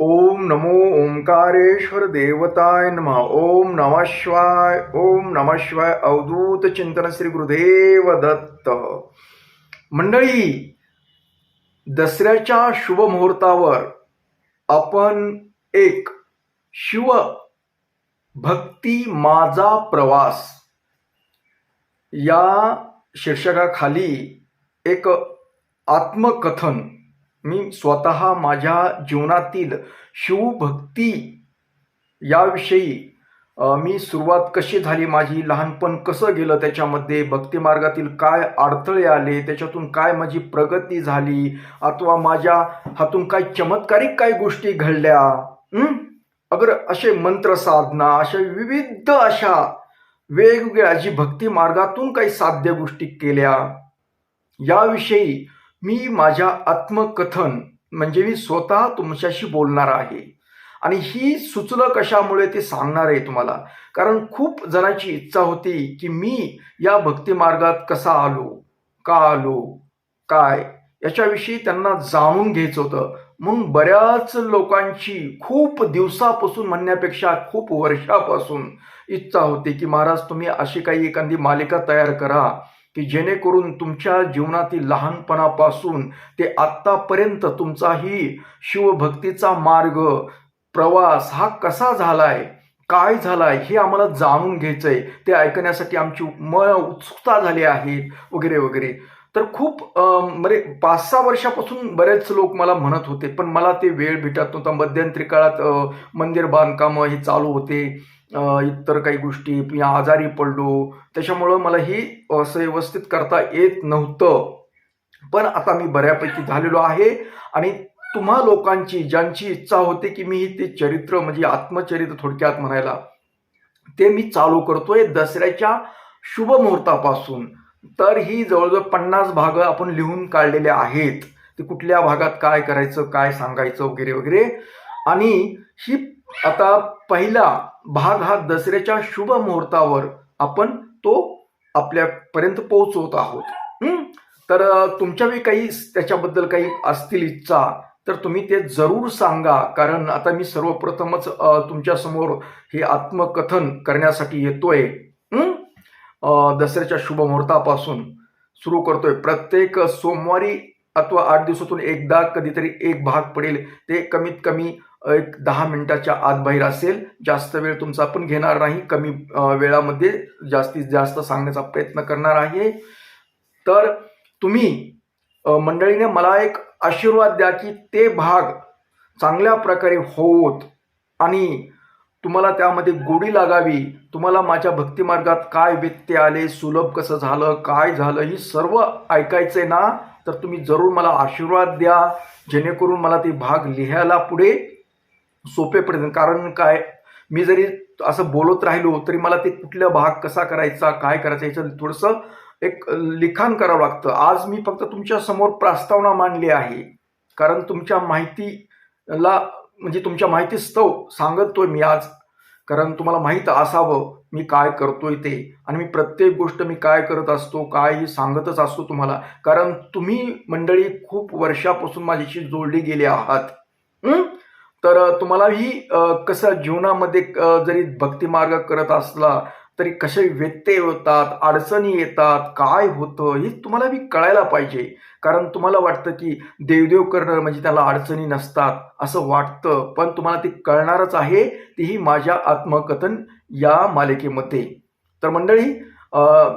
ओम नमो ओंकारेश्वर देवताय नमः। ओम नमः शिवाय ओम नमः शिवाय अवधूत चिंतन श्री गुरुदेव दत्त। मंडळी दसऱ्याच्या शुभ मुहूर्तावर आपण एक शिव भक्ती माझा प्रवास या शीर्षकाखाली एक आत्मकथन मी स्वतः माझ्या जीवनातील शिवभक्ती याविषयी मी सुरुवात कशी झाली माझी लहानपण कसं गेलं त्याच्यामध्ये भक्तिमार्गातील काय अडथळे आले त्याच्यातून काय माझी प्रगती झाली अथवा माझ्या हातून काय चमत्कारिक काय गोष्टी घडल्या अगर असे मंत्र साधना अशा विविध अशा वेगवेगळ्या जी भक्ती मार्गातून काही साध्य गोष्टी केल्या याविषयी मी माझ्या आत्मकथन म्हणजे मी स्वतः तुमच्याशी बोलणार आहे. आणि ही सुचलं कशामुळे ते सांगणार आहे तुम्हाला? कारण खूप जणांची इच्छा होती की मी या भक्ती मार्गात कसा आलो? का आलो? काय? याच्याविषयी त्यांना जाणून घ्यायचं होतं. म्हणून बऱ्याच लोकांची खूप दिवसापासून म्हणण्यापेक्षा खूप वर्षापासून इच्छा होती की महाराज तुम्ही अशी काही एखादी मालिका तयार करा. की जेणेकरून तुमच्या जीवनातील लहानपणापासून ते आत्तापर्यंत तुमचाही शिवभक्तीचा मार्ग प्रवास हा कसा झालाय काय झालाय हे आम्हाला जाणून घ्यायचंय. ते ऐकण्यासाठी आमची म उत्सुकता झाली आहे वगैरे वगैरे. तर खूप म्हणजे पाच सहा वर्षापासून बरेच लोक मला म्हणत होते पण मला ते वेळ भेटत नव्हता. मध्यंतरी काळात मंदिर बांधकामं हे चालू होते. इतर काही गोष्टी मी आजारी पडलो. त्याच्यामुळं मला ही असं व्यवस्थित करता येत नव्हतं. पण आता मी बऱ्यापैकी झालेलो आहे आणि तुम्हा लोकांची ज्यांची इच्छा होते की मी ते चरित्र म्हणजे आत्मचरित्र थोडक्यात म्हणायला ते मी चालू करतोय दसऱ्याच्या शुभ मुहूर्तापासून. तर ही जवळजवळ पन्नास भाग आपण लिहून काढलेले आहेत. ते कुठल्या भागात काय करायचं काय सांगायचं वगैरे वगैरे. आणि ही आता पहिला भाग हा दसऱ्याच्या शुभ मुहूर्तावर आपण तो आपल्यापर्यंत पोहोचवत आहोत. तर अ, तुमच्याही काही त्याच्याबद्दल काही असतील इच्छा तर तुम्ही ते जरूर सांगा. कारण आता मी सर्वप्रथमच तुमच्यासमोर हे आत्मकथन करण्यासाठी येतोय. दसऱ्याच्या शुभ मुहूर्तापासून सुरू करतोय. प्रत्येक सोमवारी अथवा आठ दिवसातून एकदा कधीतरी एक भाग पडेल. ते कमीत कमी एक दहा मिनिटाच्या आत बाहेर असेल जास्त वेळ तुमचा पण घेणार नाही कमी वेळामध्ये जास्तीत जास्त सांगण्याचा प्रयत्न करणार आहे. तर तुम्ही मंडळीने मला एक आशीर्वाद द्या की ते भाग चांगल्या प्रकारे होत आणि तुम्हाला त्यामध्ये गोडी लागावी. तुम्हाला माझ्या भक्तिमार्गात काय व्यत्यय आले सुलभ कसं झालं काय झालं ही सर्व ऐकायचं आहे ना तर तुम्ही जरूर मला आशीर्वाद द्या. जेणेकरून मला ते भाग लिहायला पुढे सोपे पडेल कारण काय? मी जरी असं बोलत राहिलो तरी मला ते कुठला भाग कसा करायचा काय करायचा याचं थोडंसं एक लिखाण करावं लागतं. आज मी फक्त तुमच्यासमोर प्रस्तावना मांडली आहे. कारण तुमच्या माहितीला म्हणजे तुमच्या माहिती स्तव सांगतोय मी आज. कारण तुम्हाला माहीत असावं मी काय करतोय ते. आणि मी प्रत्येक गोष्ट मी काय करत असतो काय सांगतच असतो तुम्हाला. कारण तुम्ही मंडळी खूप वर्षापासून माझ्याशी जोडली गेली आहात. तर तुम्हालाही कसं जीवनामध्ये जरी जरी भक्तिमार्ग करत असला तरी कसे व्यत्यय होतात अडचणी येतात काय होतं हे तुम्हाला बी कळायला पाहिजे. कारण तुम्हाला वाटतं की देवदेव करणं म्हणजे त्याला अडचणी नसतात असं वाटतं. पण तुम्हाला ते कळणारच आहे तीही माझ्या आत्मकथन या मालिकेमध्ये. तर मंडळी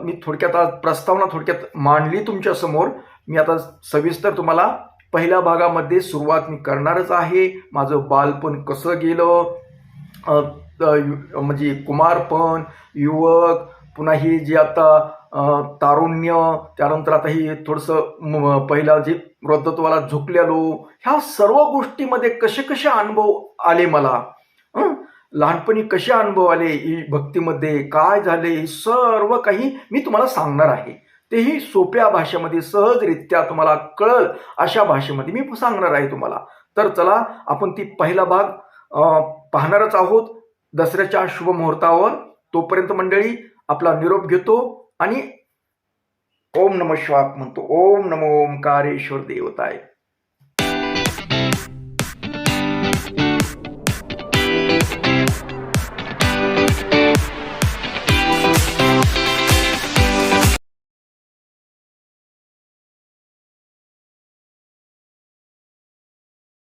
मी थोडक्यात आज प्रस्तावना थोडक्यात मांडली तुमच्यासमोर. मी आता सविस्तर तुम्हाला पहिल्या भागामध्ये सुरुवात मी करणारच आहे. माझं बालपण कसं गेलं? म्हणजे कुमारपण युवक पुन्हा ही जी आता तारुण्य त्यानंतर आता हे थोडंसं पहिला जे वृद्धत्वाला झुकलेलो ह्या सर्व गोष्टीमध्ये कसे कसे अनुभव आले मला? लहानपणी कसे अनुभव आले? ही भक्तीमध्ये काय झाले? हे सर्व काही मी तुम्हाला सांगणार आहे. तेही सोप्या भाषेमध्ये सहजरित्या तुम्हाला कळल अशा भाषेमध्ये मी सांगणार आहे तुम्हाला. तर चला आपण ती पहिला भाग पाहणारच आहोत. दसऱ्याच्या शुभ मुहूर्तावर तोपर्यंत मंडळी आपला निरोप घेतो आणि ओम नम श्वाक म्हणतो ओम नमो ओंकारेश्वर देवताय.